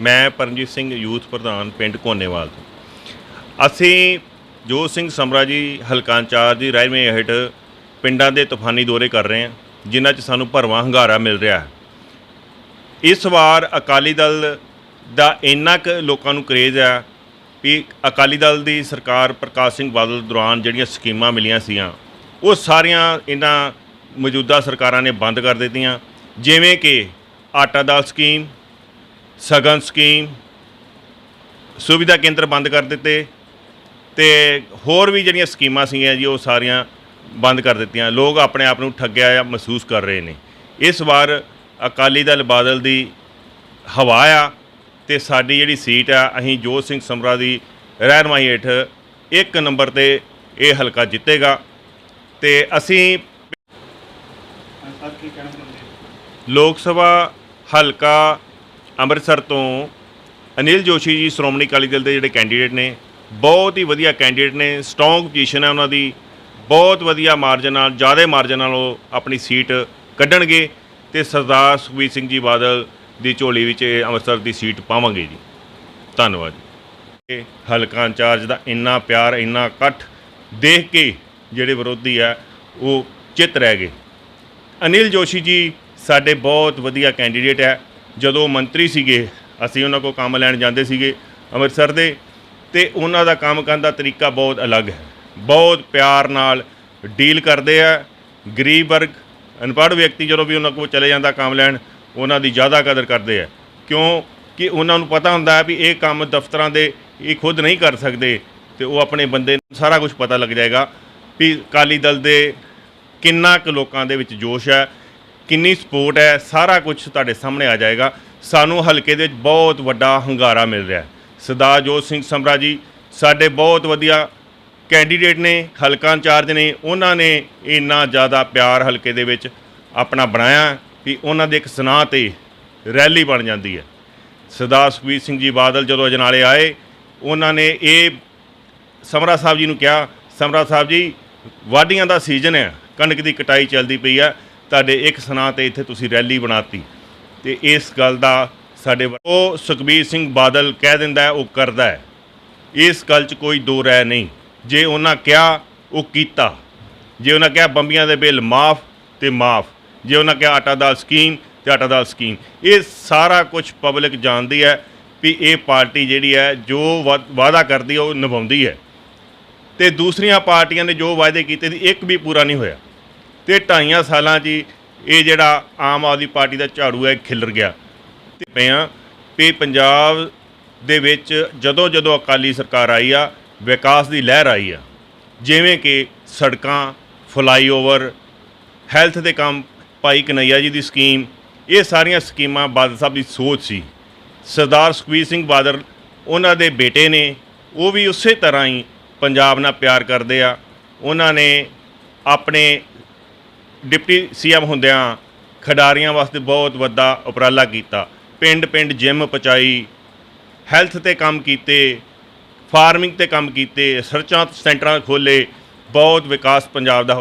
ਮੈਂ ਪਰਮਜੀਤ ਸਿੰਘ ਯੂਥ ਪ੍ਰਧਾਨ ਪਿੰਡ ਕੋਨੇਵਾਲ ਤੋਂ। ਅਸੀਂ ਜੋਤ ਸਿੰਘ ਸਮਰਾ ਜੀ, ਹਲਕਾ ਇੰਚਾਰਜ ਦੀ ਰਹਿਨੁਮਾਈ ਹੇਠ ਪਿੰਡਾਂ ਦੇ ਤੂਫਾਨੀ ਦੌਰੇ ਕਰ ਰਹੇ ਹਾਂ, ਜਿਨ੍ਹਾਂ 'ਚ ਸਾਨੂੰ ਭਰਵਾਂ ਹੰਗਾਰਾ ਮਿਲ ਰਿਹਾ ਹੈ। ਇਸ ਵਾਰ ਅਕਾਲੀ ਦਲ ਦਾ ਇੰਨਾ ਕੁ ਲੋਕਾਂ ਨੂੰ ਕਰੇਜ਼ ਹੈ ਵੀ ਅਕਾਲੀ ਦਲ ਦੀ ਸਰਕਾਰ ਪ੍ਰਕਾਸ਼ ਸਿੰਘ ਬਾਦਲ ਦੌਰਾਨ ਜਿਹੜੀਆਂ ਸਕੀਮਾਂ ਮਿਲੀਆਂ ਸੀਆਂ, ਉਹ ਸਾਰੀਆਂ ਇਹਨਾਂ ਮੌਜੂਦਾ ਸਰਕਾਰਾਂ ਨੇ ਬੰਦ ਕਰ ਦਿੱਤੀਆਂ। ਜਿਵੇਂ ਕਿ ਆਟਾ ਦਾਲ ਸਕੀਮ ਸਗਨ ਸਕੀਮ ਸੁਵਿਧਾ ਕੇਂਦਰ ਬੰਦ ਕਰ ਦਿੱਤੇ ਤੇ ਹੋਰ ਵੀ ਜਿਹੜੀਆਂ ਸਕੀਮਾਂ ਸੀਗੀਆਂ ਜੀ ਉਹ ਸਾਰੀਆਂ ਬੰਦ ਕਰ ਦਿੱਤੀਆਂ। ਲੋਕ ਆਪਣੇ ਆਪ ਨੂੰ ਠੱਗਿਆ ਜਾਂ ਮਹਿਸੂਸ ਕਰ ਰਹੇ ਨੇ। ਇਸ ਵਾਰ ਅਕਾਲੀ ਦਲ ਬਾਦਲ ਦੀ ਹਵਾ ਆ ਤੇ ਸਾਡੀ ਜਿਹੜੀ ਸੀਟ ਆ ਅਸੀਂ ਜੋਤ ਸਿੰਘ ਸਮਰਾ ਦੀ ਰਹਿਨਮਾਈ ਹੇਠ ਇੱਕ ਨੰਬਰ ਤੇ ਇਹ ਹਲਕਾ ਜਿੱਤੇਗਾ ਤੇ ਅਸੀਂ ਲੋਕ ਸਭਾ ਹਲਕਾ ਅੰਮ੍ਰਿਤਸਰ ਤੋਂ ਅਨਿਲ ਜੋਸ਼ੀ ਜੀ, ਸ਼੍ਰੋਮਣੀ ਅਕਾਲੀ ਦਲ ਦੇ ਜਿਹੜੇ ਕੈਂਡੀਡੇਟ ਨੇ, ਬਹੁਤ ਹੀ ਵਧੀਆ ਕੈਂਡੀਡੇਟ ਨੇ ਸਟਰੋਂਗ ਪੋਜੀਸ਼ਨ ਹੈ ਉਹਨਾਂ ਦੀ, ਬਹੁਤ ਵਧੀਆ ਮਾਰਜਨ ਨਾਲ, ਜ਼ਿਆਦਾ ਮਾਰਜਨ ਨਾਲ ਉਹ ਆਪਣੀ ਸੀਟ ਕੱਢਣਗੇ ਤੇ ਸਰਦਾਰ ਸੁਖਬੀਰ ਸਿੰਘ ਜੀ ਬਾਦਲ ਦੀ ਝੋਲੀ ਵਿੱਚ ਇਹ ਅੰਮ੍ਰਿਤਸਰ ਦੀ ਸੀਟ ਪਾਵਾਂਗੇ ਜੀ। ਧੰਨਵਾਦ ਜੀ। ਇਹ ਹਲਕਾ ਇੰਚਾਰਜ ਦਾ ਇੰਨਾ ਪਿਆਰ, ਇੰਨਾ ਇਕੱਠ ਦੇਖ ਕੇ ਜਿਹੜੇ ਵਿਰੋਧੀ ਆ, ਉਹ ਚਿੱਤ ਰਹਿ ਗਏ। ਅਨਿਲ ਜੋਸ਼ੀ ਜੀ ਸਾਡੇ ਬਹੁਤ ਵਧੀਆ ਕੈਂਡੀਡੇਟ ਹੈ। ਜਦੋਂ ਮੰਤਰੀ ਸੀਗੇ, ਅਸੀਂ ਉਹਨਾਂ ਕੋਲ ਕੰਮ ਲੈਣ ਜਾਂਦੇ ਸੀਗੇ ਅੰਮ੍ਰਿਤਸਰ ਦੇ, ਤੇ ਉਹਨਾਂ ਦਾ ਕੰਮ ਕਰਨ ਦਾ ਤਰੀਕਾ ਬਹੁਤ ਅਲੱਗ ਹੈ। ਬਹੁਤ ਪਿਆਰ ਨਾਲ ਡੀਲ ਕਰਦੇ ਆ। ਗਰੀਬ ਵਰਗ, ਅਨਪੜ੍ਹ ਵਿਅਕਤੀ ਜਦੋਂ ਵੀ ਉਹਨਾਂ ਕੋਲ ਚਲੇ ਜਾਂਦਾ ਕੰਮ ਲੈਣ, ਉਹਨਾਂ ਦੀ ਜ਼ਿਆਦਾ ਕਦਰ ਕਰਦੇ ਆ। ਕਿਉਂ? ਕਿ ਉਹਨਾਂ ਨੂੰ ਪਤਾ ਹੁੰਦਾ ਹੈ ਵੀ ਇਹ ਕੰਮ ਦਫ਼ਤਰਾਂ ਦੇ, ਇਹ ਖੁਦ ਨਹੀਂ ਕਰ ਸਕਦੇ, ਤੇ ਉਹ ਆਪਣੇ ਬੰਦੇ ਨੂੰ ਸਾਰਾ ਕੁਝ ਪਤਾ ਲੱਗ ਜਾਏਗਾ ਵੀ ਅਕਾਲੀ ਦਲ ਦੇ ਕਿੰਨਾ ਕੁ ਲੋਕਾਂ ਦੇ ਵਿੱਚ ਜੋਸ਼ ਹੈ ਕਿੰਨੀ ਸਪੋਰਟ ਹੈ, ਸਾਰਾ ਕੁਝ ਤੁਹਾਡੇ ਸਾਹਮਣੇ ਆ ਜਾਏਗਾ। ਸਾਨੂੰ ਹਲਕੇ ਦੇ ਵਿੱਚ ਬਹੁਤ ਵੱਡਾ ਹੰਗਾਰਾ ਮਿਲ ਰਿਹਾ ਹੈ। ਸਰਦਾਰ ਜੋਤ ਸਿੰਘ ਸਮਰਾ ਜੀ, ਸਾਡੇ ਬਹੁਤ ਵਧੀਆ ਕੈਂਡੀਡੇਟ ਨੇ, ਹਲਕਾ ਇੰਚਾਰਜ ਨੇ, ਉਹਨਾਂ ਨੇ ਇੰਨਾ ਜ਼ਿਆਦਾ ਪਿਆਰ ਹਲਕੇ ਦੇ ਵਿੱਚ ਆਪਣਾ ਬਣਾਇਆ ਕਿ ਉਹਨਾਂ ਦੇ ਇੱਕ ਸੁਨਾਹ ਤੇ ਰੈਲੀ ਬਣ ਜਾਂਦੀ ਹੈ। ਸਰਦਾਰ ਸੁਖਬੀਰ ਸਿੰਘ ਜੀ ਬਾਦਲ ਜਦੋਂ ਅਜਨਾਲੇ ਆਏ, ਉਹਨਾਂ ਨੇ ਇਹ ਸਮਰਾ ਸਾਹਿਬ ਜੀ ਨੂੰ ਕਿਹਾ ਸਮਰਾ ਸਾਹਿਬ ਜੀ, ਵਾਢੀਆਂ ਦਾ ਸੀਜ਼ਨ ਹੈ, ਕਣਕ ਦੀ ਕਟਾਈ ਚੱਲਦੀ ਪਈ ਹੈ ਤੁਹਾਡੇ ਇੱਕ ਸੁਨਾਹ ਤੇ ਇੱਥੇ ਤੁਸੀਂ ਰੈਲੀ ਬਣਾਤੀ ਤੇ ਇਸ ਗੱਲ ਦਾ ਸਾਡੇ ਉਹ ਸੁਖਬੀਰ ਸਿੰਘ ਬਾਦਲ ਕਹਿ ਦਿੰਦਾ ਹੈ, ਉਹ ਕਰਦਾ ਹੈ। ਇਸ ਗੱਲ 'ਚ ਕੋਈ ਦੋ ਰਾਏ ਨਹੀਂ। ਜੇ ਉਹਨਾਂ ਕਿਹਾ, ਉਹ ਕੀਤਾ। ਜੇ ਉਹਨਾਂ ਕਿਹਾ ਬੰਬੀਆਂ ਦੇ ਬਿੱਲ ਮਾਫ ਤੇ ਮਾਫ। ਜੇ ਉਹਨਾਂ ਕਿਹਾ ਆਟਾ ਦਾਲ ਸਕੀਮ ਤੇ ਆਟਾ ਦਾਲ ਸਕੀਮ। ਇਹ ਸਾਰਾ ਕੁਝ ਪਬਲਿਕ ਜਾਣਦੀ ਹੈ ਵੀ ਇਹ ਪਾਰਟੀ ਜਿਹੜੀ ਹੈ, ਜੋ ਵਾ- ਵਾਅਦਾ ਕਰਦੀ ਹੈ, ਉਹ ਨਿਭਾਉਂਦੀ ਹੈ। ਤੇ ਦੂਸਰੀਆਂ ਪਾਰਟੀਆਂ ਨੇ ਜੋ ਵਾਅਦੇ ਕੀਤੇ ਸੀ, ਇੱਕ ਵੀ ਪੂਰਾ ਨਹੀਂ ਹੋਇਆ। ਤੇ ਢਾਈਆਂ ਸਾਲਾਂ 'ਚ ਹੀ ਇਹ ਜਿਹੜਾ ਆਮ ਆਦਮੀ ਪਾਰਟੀ ਦਾ ਝਾੜੂ ਹੈ ਖਿਲਰ ਗਿਆ। ਤੇ ਪਿਆ ਵੀ ਪੰਜਾਬ ਦੇ ਵਿੱਚ ਜਦੋਂ ਜਦੋਂ ਅਕਾਲੀ ਸਰਕਾਰ ਆਈ ਆ, ਵਿਕਾਸ ਦੀ ਲਹਿਰ ਆਈ ਆ, ਜਿਵੇਂ ਕਿ ਸੜਕਾਂ, ਫਲਾਈਓਵਰ, ਹੈਲਥ ਦੇ ਕੰਮ, ਭਾਈ ਕਨਈਆ ਜੀ ਦੀ ਸਕੀਮ, ਇਹ ਸਾਰੀਆਂ ਸਕੀਮਾਂ ਬਾਦਲ ਸਾਹਿਬ ਦੀ ਸੋਚ ਸੀ। ਸਰਦਾਰ ਸੁਖਬੀਰ ਸਿੰਘ ਬਾਦਲ ਉਹਨਾਂ ਦੇ ਬੇਟੇ ਨੇ, ਉਹ ਵੀ ਉਸੇ ਤਰ੍ਹਾਂ ਹੀ ਪੰਜਾਬ ਨਾਲ ਪਿਆਰ ਕਰਦੇ ਆ। ਉਹਨਾਂ ਨੇ ਆਪਣੇ ਡਿਪਟੀ ਸੀਐਮ ਹੁੰਦਿਆਂ ਖਿਡਾਰੀਆਂ ਵਾਸਤੇ ਬਹੁਤ ਵੱਡਾ ਉਪਰਾਲਾ ਕੀਤਾ। ਪਿੰਡ ਪਿੰਡ ਜਿਮ ਪਹੁੰਚਾਈ, ਹੈਲਥ ਤੇ ਕੰਮ ਕੀਤੇ, ਫਾਰਮਿੰਗ ਤੇ ਕੰਮ ਕੀਤੇ, ਸਰਚਾਂ ਸੈਂਟਰਾਂ ਖੋਲੇ ਬਹੁਤ ਵਿਕਾਸ ਪੰਜਾਬ ਦਾ